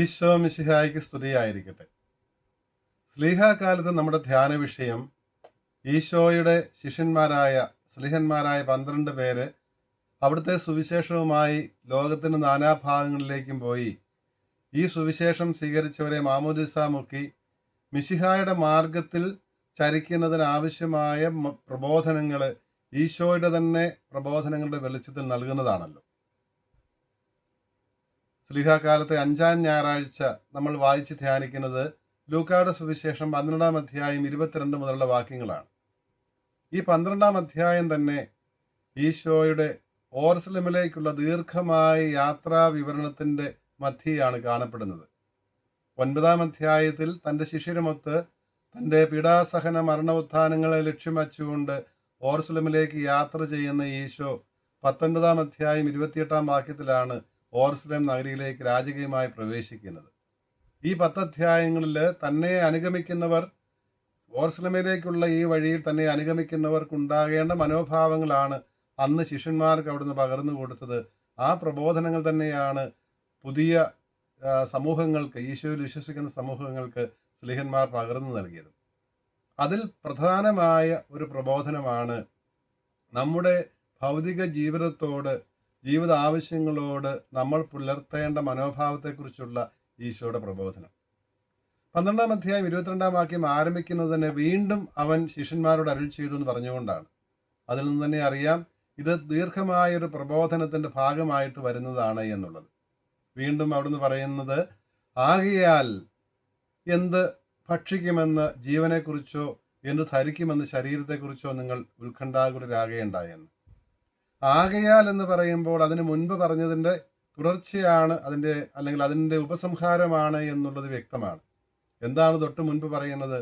ഈശോ മിശിഹായ്ക്ക് സ്തുതിയായിരിക്കട്ടെ. സ്ലീഹാകാലത്ത് നമ്മുടെ ധ്യാന വിഷയം ഈശോയുടെ ശിഷ്യന്മാരായ സ്ലീഹന്മാരായ പന്ത്രണ്ട് പേര് അവിടുത്തെ സുവിശേഷവുമായി ലോകത്തിന്റെ നാനാഭാഗങ്ങളിലേക്കും പോയി ഈ സുവിശേഷം സ്വീകരിച്ചവരെ മാമോദിസ മുക്കി മിശിഹായുടെ മാർഗത്തിൽ ചരിക്കുന്നതിനാവശ്യമായ പ്രബോധനങ്ങൾ ഈശോയുടെ തന്നെ പ്രബോധനങ്ങളുടെ വെളിച്ചത്തിൽ നൽകുന്നതാണല്ലോ. സ്ലിഹാകാലത്തെ അഞ്ചാം ഞായറാഴ്ച നമ്മൾ വായിച്ച് ധ്യാനിക്കുന്നത് ലൂക്കായുടെ സുവിശേഷം പന്ത്രണ്ടാം അധ്യായം ഇരുപത്തിരണ്ട് മുതലുള്ള വാക്യങ്ങളാണ്. ഈ പന്ത്രണ്ടാം അധ്യായം തന്നെ ഈശോയുടെ ഓർസലമിലേക്കുള്ള ദീർഘമായ യാത്രാ വിവരണത്തിന്റെ മധ്യയാണ് കാണപ്പെടുന്നത്. ഒൻപതാം അധ്യായത്തിൽ തന്റെ ശിഷ്യരുമൊത്ത് തന്റെ പീഡാസഹന മരണോത്ഥാനങ്ങളെ ലക്ഷ്യം വച്ചുകൊണ്ട് ഓർസലമിലേക്ക് യാത്ര ചെയ്യുന്ന ഈശോ പത്തൊൻപതാം അധ്യായം ഇരുപത്തിയെട്ടാം വാക്യത്തിലാണ് ഓർസ്ലേം നഗരിയിലേക്ക് രാജകീയമായി പ്രവേശിക്കുന്നത്. ഈ പത്തധ്യായങ്ങളിൽ തന്നെ അനുഗമിക്കുന്നവർ ഓർസ്ലമിലേക്കുള്ള ഈ വഴിയിൽ തന്നെ അനുഗമിക്കുന്നവർക്കുണ്ടാകേണ്ട മനോഭാവങ്ങളാണ് അന്ന് ശിഷ്യന്മാർക്ക് അവിടുന്ന് പകർന്നു കൊടുത്തത്. ആ പ്രബോധനങ്ങൾ തന്നെയാണ് പുതിയ സമൂഹങ്ങൾക്ക് ഈശോയിൽ വിശ്വസിക്കുന്ന സമൂഹങ്ങൾക്ക് സ്ലിഹന്മാർ പകർന്നു നൽകിയത്. അതിൽ പ്രധാനമായ ഒരു പ്രബോധനമാണ് നമ്മുടെ ഭൗതിക ജീവിതത്തോട് ജീവിത ആവശ്യങ്ങളോട് നമ്മൾ പുലർത്തേണ്ട മനോഭാവത്തെക്കുറിച്ചുള്ള ഈശോയുടെ പ്രബോധനം. പന്ത്രണ്ടാം അധ്യായം ഇരുപത്തിരണ്ടാം വാക്യം ആരംഭിക്കുന്നത് തന്നെ വീണ്ടും അവൻ ശിഷ്യന്മാരോട് അരുൾ ചെയ്തു എന്ന് പറഞ്ഞുകൊണ്ടാണ്. അതിൽ നിന്ന് തന്നെ അറിയാം ഇത് ദീർഘമായൊരു പ്രബോധനത്തിന്റെ ഭാഗമായിട്ട് വരുന്നതാണ് എന്നുള്ളത്. വീണ്ടും അവിടുന്ന് പറയുന്നത് ആകയാൽ എന്ത് ഭക്ഷിക്കുമെന്ന് ജീവനെക്കുറിച്ചോ എന്ത് ധരിക്കുമെന്ന് ശരീരത്തെക്കുറിച്ചോ നിങ്ങൾ ഉത്കണ്ഠാകുലരാകേണ്ടായെന്ന് ആകയാൽ എന്ന് പറയുമ്പോൾ അതിന് മുൻപ് പറഞ്ഞതിന്റെ തുടർച്ചയാണ് അതിന്റെ അല്ലെങ്കിൽ അതിന്റെ ഉപസംഹാരമാണ് എന്നുള്ളത് വ്യക്തമാണ്. എന്താണ് തൊട്ട് മുൻപ് പറയുന്നത്?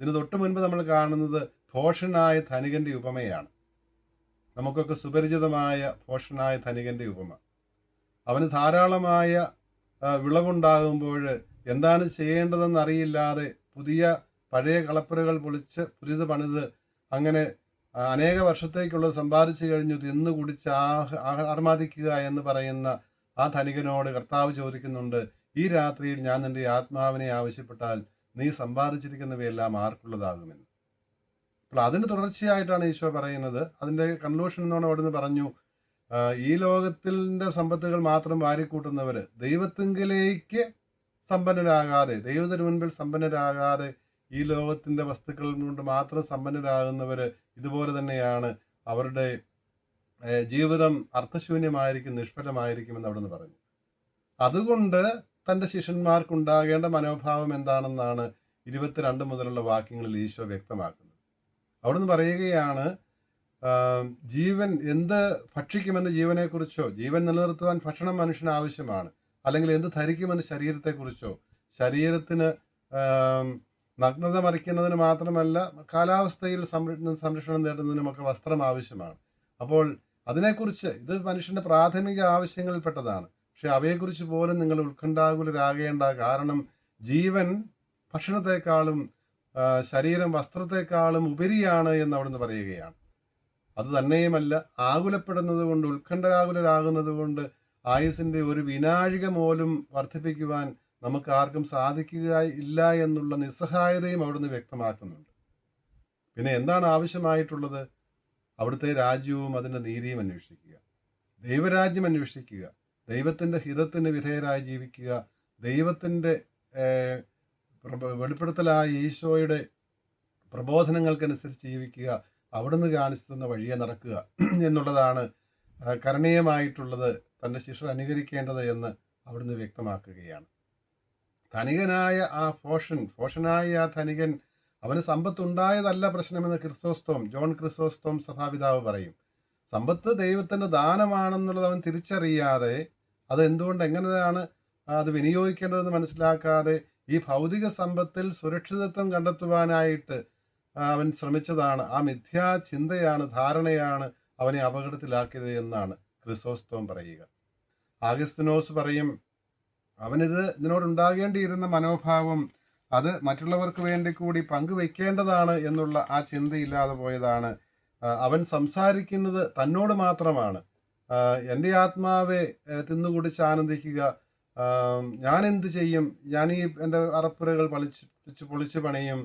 ഇതിന് തൊട്ട് മുൻപ് നമ്മൾ കാണുന്നത് ഭോഷനായ ധനികന്റെ ഉപമയാണ്. നമുക്കൊക്കെ സുപരിചിതമായ ഭോഷനായ ധനികന്റെ ഉപമ. അവന് ധാരാളമായ വിളവുണ്ടാകുമ്പോൾ എന്താണ് ചെയ്യേണ്ടതെന്ന് അറിയില്ലാതെ പുതിയ പഴയ കളപ്പുരകൾ പൊളിച്ച് പുതിയത് പണിത് അങ്ങനെ അനേക വർഷത്തേക്കുള്ളത് സമ്പാദിച്ചു കഴിഞ്ഞു തിന്നു കുടിച്ച് ആഹ് ആർമാദിക്കുക എന്ന് പറയുന്ന ആ ധനികനോട് കർത്താവ് ചോദിക്കുന്നുണ്ട് ഈ രാത്രിയിൽ ഞാൻ നിന്റെ ആത്മാവിനെ ആവശ്യപ്പെട്ടാൽ നീ സമ്പാദിച്ചിരിക്കുന്നവയെല്ലാം ആർക്കുള്ളതാകുമെന്ന്? അപ്പോൾ അതിന് തുടർച്ചയായിട്ടാണ് ഈശോ പറയുന്നത്. അതിന്റെ കൺക്ലൂഷൻ എന്നോട് അവിടുന്ന് പറഞ്ഞു ഈ ലോകത്തിന്റെ സമ്പത്തുകൾ മാത്രം വാരിക്കൂട്ടുന്നവർ ദൈവത്തിങ്കിലേക്ക് സമ്പന്നരാകാതെ ദൈവത്തിന് മുൻപിൽ സമ്പന്നരാകാതെ ഈ ലോകത്തിന്റെ വസ്തുക്കളിൽ കൊണ്ട് മാത്രം സമ്പന്നരാകുന്നവർ ഇതുപോലെ തന്നെയാണ് അവരുടെ ജീവിതം അർത്ഥശൂന്യമായിരിക്കും നിഷ്ഫലമായിരിക്കുമെന്ന് നിന്ന് പറഞ്ഞു. അതുകൊണ്ട് തന്റെ ശിഷ്യന്മാർക്കുണ്ടാകേണ്ട മനോഭാവം എന്താണെന്നാണ് ഇരുപത്തിരണ്ട് മുതലുള്ള വാക്യങ്ങളിൽ ഈശോ വ്യക്തമാക്കുന്നത്. അവിടുന്ന് പറയുകയാണ് ജീവൻ എന്ത് ഭക്ഷിക്കുമെന്ന് ജീവനെക്കുറിച്ചോ ജീവൻ നിലനിർത്തുവാൻ ഭക്ഷണം മനുഷ്യന് ആവശ്യമാണ് അല്ലെങ്കിൽ എന്ത് ധരിക്കുമെന്ന് ശരീരത്തെക്കുറിച്ചോ ശരീരത്തിന് നഗ്നത മറിക്കുന്നതിന് മാത്രമല്ല കാലാവസ്ഥയിൽ സംരക്ഷണം സംരക്ഷണം നേടുന്നതിനുമൊക്കെ വസ്ത്രം ആവശ്യമാണ്. അപ്പോൾ അതിനെക്കുറിച്ച് ഇത് മനുഷ്യന്റെ പ്രാഥമിക ആവശ്യങ്ങളിൽപ്പെട്ടതാണ് പക്ഷെ അവയെക്കുറിച്ച് പോലും നിങ്ങൾ ഉത്കണ്ഠാകുലരാകേണ്ട കാരണം ജീവൻ ഭക്ഷണത്തെക്കാളും ശരീരം വസ്ത്രത്തെക്കാളും ഉപരിയാണ് എന്ന് അവിടുന്ന് പറയുകയാണ്. അത് തന്നെയുമല്ല ആകുലപ്പെടുന്നത് കൊണ്ട് ഉത്കണ്ഠാകുലരാകുന്നത് കൊണ്ട് ആയുസിന്റെ ഒരു വിനാഴിക പോലും വർദ്ധിപ്പിക്കുവാൻ നമുക്ക് ആർക്കും സാധിക്കുക ഇല്ല എന്നുള്ള നിസ്സഹായതയും അവിടുന്ന് വ്യക്തമാക്കുന്നുണ്ട്. പിന്നെ എന്താണ് ആവശ്യമായിട്ടുള്ളത്? അവിടുത്തെ രാജ്യവും അതിന്റെ നീതിയും അന്വേഷിക്കുക. ദൈവരാജ്യം അന്വേഷിക്കുക. ദൈവത്തിന്റെ ഹിതത്തിന് വിധേയരായി ജീവിക്കുക. ദൈവത്തിന്റെ വെളിപ്പെടുത്തലായ ഈശോയുടെ പ്രബോധനങ്ങൾക്കനുസരിച്ച് ജീവിക്കുക. അവിടുന്ന് കാണിച്ചു തന്ന വഴിയെ നടക്കുക എന്നുള്ളതാണ് കരണീയമായിട്ടുള്ളത് തന്റെ ശിഷ്യർ അനുകരിക്കേണ്ടത് എന്ന് അവിടുന്ന് വ്യക്തമാക്കുകയാണ്. ധനികനായ ആ ഫോഷൻ ഫോഷനായ ആ ധനികൻ അവന് സമ്പത്തുണ്ടായതല്ല പ്രശ്നമെന്ന് ക്രിസ്തോസ്തോം ജോൺ ക്രിസ്തോസ്തോം സഭാപിതാവ് പറയും. സമ്പത്ത് ദൈവത്തിന്റെ ദാനമാണെന്നുള്ളത് അവൻ തിരിച്ചറിയാതെ അത് എന്തുകൊണ്ട് എങ്ങനെയാണ് അത് വിനിയോഗിക്കേണ്ടതെന്ന് മനസ്സിലാക്കാതെ ഈ ഭൗതിക സമ്പത്തിൽ സുരക്ഷിതത്വം കണ്ടെത്തുവാനായിട്ട് അവൻ ശ്രമിച്ചതാണ്. ആ മിഥ്യാ ചിന്തയാണ് ധാരണയാണ് അവനെ അപകടത്തിലാക്കിയത് എന്നാണ് ക്രിസോസ്തോം പറയുക. ആഗസ്തിനോസ് പറയും അവനിത് ഇതിനോടുണ്ടാകേണ്ടിയിരുന്ന മനോഭാവം അത് മറ്റുള്ളവർക്ക് വേണ്ടി കൂടി പങ്കുവെക്കേണ്ടതാണ് എന്നുള്ള ആ ചിന്തയില്ലാതെ പോയതാണ്. അവൻ സംസാരിക്കുന്നത് തന്നോട് മാത്രമാണ്. എന്റെ ആത്മാവെ തിന്നുകൂടി തിന്നുകുടിച്ച് ആനന്ദിക്കുക. ഞാൻ എന്ത് ചെയ്യും? ഞാൻ ഈ എന്റെ അറപ്പുരകൾ പളിച്ച് പൊളിച്ച് പണിയും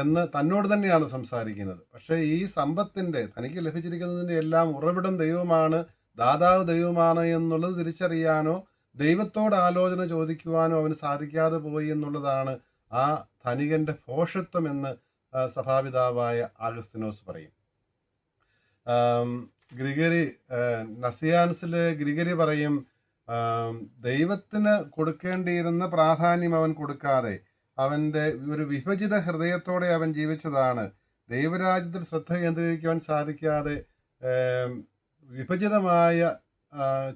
എന്ന് തന്നോട് തന്നെയാണ് സംസാരിക്കുന്നത്. പക്ഷേ ഈ സമ്പത്തിന്റെ തനിക്ക് ലഭിച്ചിരിക്കുന്നതിന്റെ എല്ലാം ഉറവിടം ദൈവമാണ് ദാതാവ് ദൈവമാണ് എന്നുള്ളത് തിരിച്ചറിയാനോ ദൈവത്തോട് ആലോചന ചോദിക്കുവാനോ അവന് സാധിക്കാതെ പോയി എന്നുള്ളതാണ് ആ ധനികന്റെ ഭോഷത്വം എന്ന് സഭാപിതാവായ ആഗസ്തിനോസ് പറയും. ഗ്രിഗരി ഗ്രിഗറി ഗ്രിഗരി പറയും ദൈവത്തിന് കൊടുക്കേണ്ടിയിരുന്ന പ്രാധാന്യം അവൻ കൊടുക്കാതെ അവന്റെ ഒരു വിഭജിത ഹൃദയത്തോടെ അവൻ ജീവിച്ചതാണ്. ദൈവരാജ്യത്തിൽ ശ്രദ്ധ കേന്ദ്രീകരിക്കുവാൻ സാധിക്കാതെ വിഭജിതമായ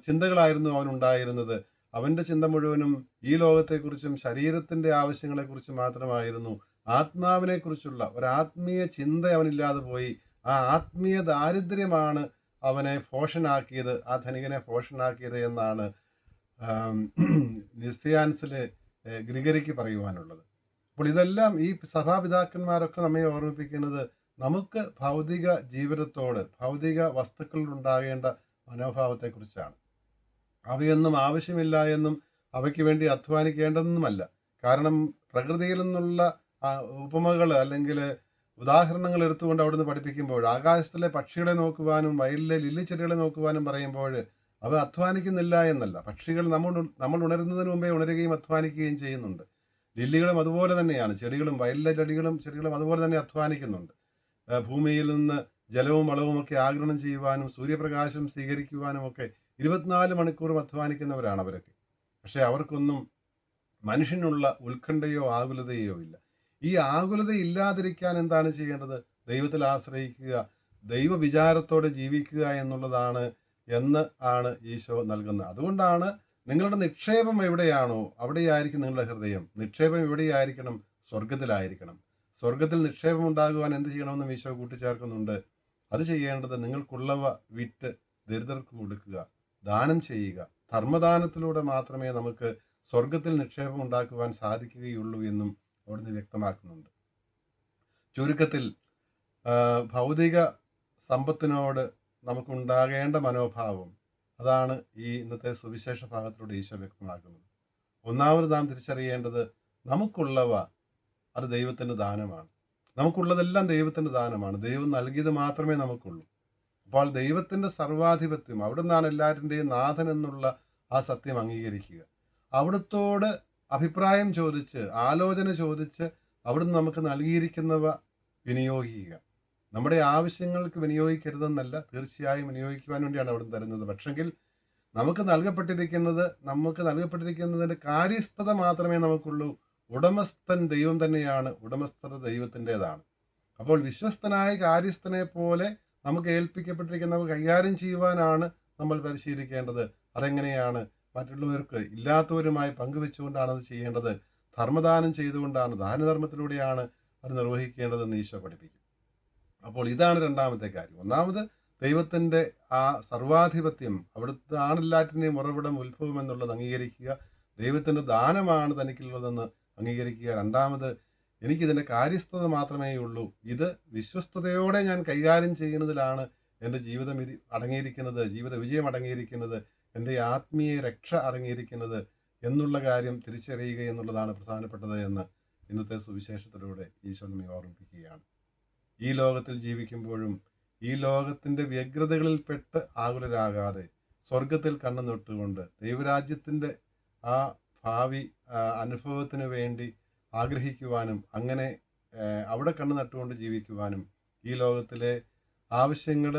ചിന്തകളായിരുന്നു അവനുണ്ടായിരുന്നത്. അവന്റെ ചിന്ത മുഴുവനും ഈ ലോകത്തെക്കുറിച്ചും ശരീരത്തിന്റെ ആവശ്യങ്ങളെക്കുറിച്ചും മാത്രമായിരുന്നു. ആത്മാവിനെക്കുറിച്ചുള്ള ഒരു ആത്മീയ ചിന്ത അവനില്ലാതെ പോയി. ആ ആത്മീയ ദാരിദ്ര്യമാണ് അവനെ ഭോഷനാക്കിയത് ആ ധനികനെ ഭോഷനാക്കിയത് എന്നാണ് നിസ്യാൻസിലെ ഗ്രിഗരിക്ക് പറയുവാനുള്ളത്. അപ്പോൾ ഇതെല്ലാം ഈ സഭാപിതാക്കന്മാരൊക്കെ നമ്മെ ഓർമ്മിപ്പിക്കുന്നത് നമുക്ക് ഭൗതിക ജീവിതത്തോട് ഭൗതിക വസ്തുക്കളിലുണ്ടാകേണ്ട മനോഭാവത്തെക്കുറിച്ചാണ്. അവയൊന്നും ആവശ്യമില്ല എന്നും അവയ്ക്ക് വേണ്ടി അധ്വാനിക്കേണ്ടതെന്നുമല്ല. കാരണം പ്രകൃതിയിൽ നിന്നുള്ള ഉപമകൾ അല്ലെങ്കിൽ ഉദാഹരണങ്ങൾ എടുത്തുകൊണ്ട് അവിടുന്ന് പഠിപ്പിക്കുമ്പോൾ ആകാശത്തിലെ പക്ഷികളെ നോക്കുവാനും വയലിലെ ലില്ലിച്ചെടികളെ നോക്കുവാനും പറയുമ്പോൾ അവ അധ്വാനിക്കുന്നില്ല എന്നല്ല. പക്ഷികൾ നമ്മൾ നമ്മൾ ഉണരുന്നതിന് മുമ്പേ ഉണരുകയും അധ്വാനിക്കുകയും ചെയ്യുന്നുണ്ട്. ലില്ലികളും അതുപോലെ തന്നെയാണ്. ചെടികളും വയലിലെ ചെടികളും ചെടികളും അതുപോലെ തന്നെ അധ്വാനിക്കുന്നുണ്ട്. ഭൂമിയിൽ നിന്ന് ജലവും വളവും ഒക്കെ ആഗിരണം ചെയ്യുവാനും സൂര്യപ്രകാശം സ്വീകരിക്കുവാനും ഒക്കെ ഇരുപത്തിനാല് മണിക്കൂറും അധ്വാനിക്കുന്നവരാണ് അവരൊക്കെ. പക്ഷേ അവർക്കൊന്നും മനുഷ്യനുള്ള ഉത്കണ്ഠയോ ആകുലതയോ ഇല്ല. ഈ ആകുലത ഇല്ലാതിരിക്കാൻ എന്താണ് ചെയ്യേണ്ടത്? ദൈവത്തിൽ ആശ്രയിക്കുക ദൈവ വിചാരത്തോടെ ജീവിക്കുക എന്നുള്ളതാണ് എന്ന് ആണ് ഈശോ നൽകുന്നത്. അതുകൊണ്ടാണ് നിങ്ങളുടെ നിക്ഷേപം എവിടെയാണോ അവിടെയായിരിക്കും നിങ്ങളുടെ ഹൃദയം. നിക്ഷേപം എവിടെയായിരിക്കണം? സ്വർഗത്തിലായിരിക്കണം സ്വർഗത്തിൽ നിക്ഷേപം ഉണ്ടാകുവാൻ എന്ത് ചെയ്യണമെന്നും ഈശോ കൂട്ടിച്ചേർക്കുന്നുണ്ട്. അത് ചെയ്യേണ്ടത് നിങ്ങൾക്കുള്ളവ വിറ്റ് ദരിദ്രർക്ക് കൊടുക്കുക. ദാനം ചെയ്യുക. ധർമ്മദാനത്തിലൂടെ മാത്രമേ നമുക്ക് സ്വർഗത്തിൽ നിക്ഷേപം ഉണ്ടാക്കുവാൻ സാധിക്കുകയുള്ളൂ എന്നും അവിടുന്ന് വ്യക്തമാക്കുന്നുണ്ട്. ചുരുക്കത്തിൽ ഭൗതിക സമ്പത്തിനോട് നമുക്കുണ്ടാകേണ്ട മനോഭാവം അതാണ് ഈ ഇന്നത്തെ സുവിശേഷ ഭാഗത്തിലൂടെ ഈശോ വ്യക്തമാക്കുന്നത്. ഒന്നാമത് നാം തിരിച്ചറിയേണ്ടത് നമുക്കുള്ളവ അത് ദൈവത്തിന്റെ ദാനമാണ്. നമുക്കുള്ളതെല്ലാം ദൈവത്തിന്റെ ദാനമാണ്. ദൈവം നൽകിയത് മാത്രമേ നമുക്കുള്ളൂ. അപ്പോൾ ദൈവത്തിന്റെ സർവാധിപത്യം അവിടെ നിന്നാണ് എല്ലാവരുടെയും നാഥൻ എന്നുള്ള ആ സത്യം അംഗീകരിക്കുക. അവിടുത്തോട് അഭിപ്രായം ചോദിച്ച് ആലോചന ചോദിച്ച് അവിടുന്ന് നമുക്ക് നൽകിയിരിക്കുന്നവ വിനിയോഗിക്കുക. നമ്മുടെ ആവശ്യങ്ങൾക്ക് വിനിയോഗിക്കരുതെന്നല്ല തീർച്ചയായും വിനിയോഗിക്കുവാൻ വേണ്ടിയാണ് അവിടുന്ന് തരുന്നത്. പക്ഷെങ്കിൽ നമുക്ക് നൽകപ്പെട്ടിരിക്കുന്നത് നമുക്ക് നൽകപ്പെട്ടിരിക്കുന്നതിന്റെ കാര്യസ്ഥത മാത്രമേ നമുക്കുള്ളൂ. ഉടമസ്ഥൻ ദൈവം തന്നെയാണ് ഉടമസ്ഥത ദൈവത്തിന്റെതാണ്. അപ്പോൾ വിശ്വസ്തനായ കാര്യസ്ഥനെ പോലെ നമുക്ക് ഏൽപ്പിക്കപ്പെട്ടിരിക്കുന്നവ കൈകാര്യം ചെയ്യുവാനാണ് നമ്മൾ പരിശീലിക്കേണ്ടത്. അതെങ്ങനെയാണ്? മറ്റുള്ളവർക്ക് ഇല്ലാത്തവരുമായി പങ്കുവെച്ചുകൊണ്ടാണ് അത് ചെയ്യേണ്ടത്. ധർമ്മദാനം ചെയ്തുകൊണ്ടാണ് ദാനധർമ്മത്തിലൂടെയാണ് അത് നിർവഹിക്കേണ്ടതെന്ന് ഈശോ പഠിപ്പിക്കും. അപ്പോൾ ഇതാണ് രണ്ടാമത്തെ കാര്യം. ഒന്നാമത് ദൈവത്തിന്റെ ആ സർവാധിപത്യം അവിടുത്തെ ആണെല്ലാറ്റിനെയും ഉറവിടം ഉത്ഭവം എന്നുള്ളത് അംഗീകരിക്കുക. ദൈവത്തിന്റെ ദാനമാണ് തനിക്കുള്ളതെന്ന് അംഗീകരിക്കുക. രണ്ടാമത് എനിക്കിതിന്റെ കാര്യസ്ഥത മാത്രമേ ഉള്ളൂ. ഇത് വിശ്വസ്തയോടെ ഞാൻ കൈകാര്യം ചെയ്യുന്നതിലാണ് എന്റെ ജീവിതം അടങ്ങിയിരിക്കുന്നത് ജീവിത വിജയം അടങ്ങിയിരിക്കുന്നത് എന്റെ ആത്മീയ രക്ഷ അടങ്ങിയിരിക്കുന്നത് എന്നുള്ള കാര്യം തിരിച്ചറിയുക എന്നുള്ളതാണ് പ്രധാനപ്പെട്ടത് എന്ന് ഇന്നത്തെ സുവിശേഷത്തിലൂടെ ഈശോ നമ്മെ ഓർമ്മിപ്പിക്കുകയാണ്. ഈ ലോകത്തിൽ ജീവിക്കുമ്പോഴും ഈ ലോകത്തിന്റെ വ്യഗ്രതകളിൽപ്പെട്ട് ആകുലരാകാതെ സ്വർഗത്തിൽ കണ്ണു നൊട്ടുകൊണ്ട് ദൈവരാജ്യത്തിന്റെ ആ ഭാവി അനുഭവത്തിന് വേണ്ടി ആഗ്രഹിക്കുവാനും അങ്ങനെ അവിടെ കണ്ണു നട്ടുകൊണ്ട് ജീവിക്കുവാനും ഈ ലോകത്തിലെ ആവശ്യങ്ങൾ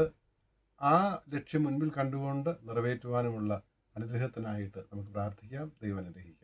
ആ ലക്ഷ്യം മുൻപിൽ കണ്ടുകൊണ്ട് നിറവേറ്റുവാനുമുള്ള അനുഗ്രഹത്തിനായിട്ട് നമുക്ക് പ്രാർത്ഥിക്കാം. ദൈവം അനുഗ്രഹിക്കും